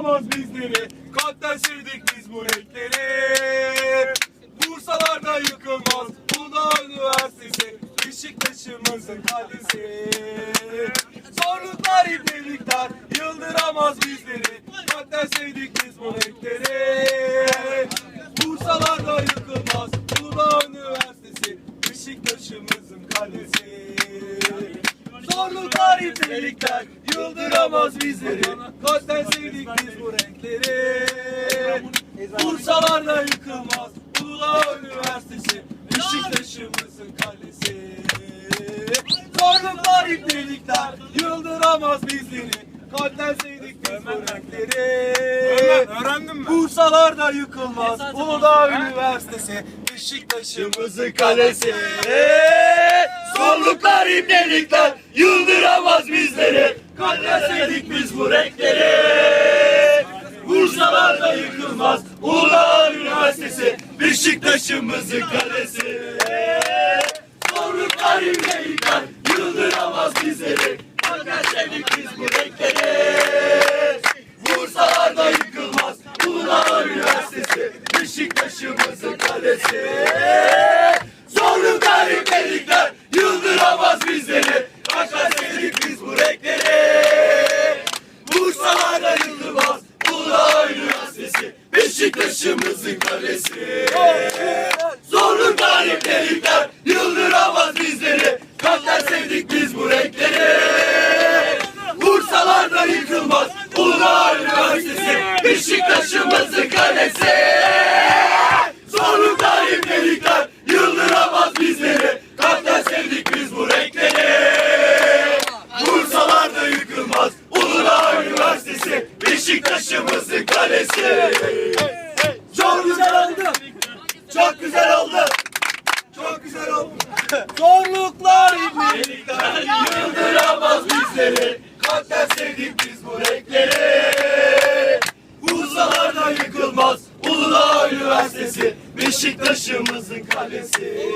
Yıldıramaz bizleri. Kalpten sevdik biz bu renkleri. Bursalarda yıkılmaz. Uludağ Üniversitesi. Beşiktaş'ımızın kalesi. Zorluklar ibnelikler Yıldıramaz bizleri. Kalpten sevdik biz bu renkleri. Bursalarda yıkılmaz. Uludağ Üniversitesi. Beşiktaş'ımızın kalesi İbnelikler Yıldıramaz bizleri. Kalpten sevdik biz bu renkleri? Bursalarda yıkılmaz. Uludağ Üniversitesi Beşiktaş'ımızın kalesi. Zorluklar ibnelikler Yıldıramaz bizleri. Kalpten sevdik biz bu renkleri? Öğrendin mi? Bursalarda yıkılmaz. Uludağ Üniversitesi Beşiktaş'ımızın kalesi İbnelikler Yıldıramaz bizleri. Kalpten sevdik biz bu renkleri. Bursalarda yıkılmaz. Uludağ Üniversitesi Beşiktaş'ımızın kalesi. Zorluklar ibnelikler Yıldıramaz bizleri. Kalpten sevdik biz bu renkleri. Bursalarda yıkılmaz. Uludağ Üniversitesi Beşiktaş'ımızın kalesi Zorluklar ibnelikler Yıldıramaz bizleri Kalpten sevdik biz bu renkleri Bursalarda yıkılmaz Uludağ Üniversitesi Beşiktaş'ımızın kalesi. Zorluklar ibnelikler Yıldıramaz bizleri. Kalpten sevdik biz bu renkleri. Bursalarda yıkılmaz. Uludağ Üniversitesi Beşiktaş'ımızın kalesi. Zorluklar ibnelikler Yıldıramaz bizleri. Sevdik biz bu renkleri. Bursalarda yıkılmaz. Uludağ Üniversitesi Beşiktaş'ımızın kalesi Çok güzel oldu. Çok güzel oldu. Çok güzel oldu. Zorluklar ibnelikler Yıldıramaz bizleri. Kalpten sevdik biz bu renkleri. Bursalarda yıkılmaz. Uludağ Üniversitesi. Beşiktaş'ımızın kalesi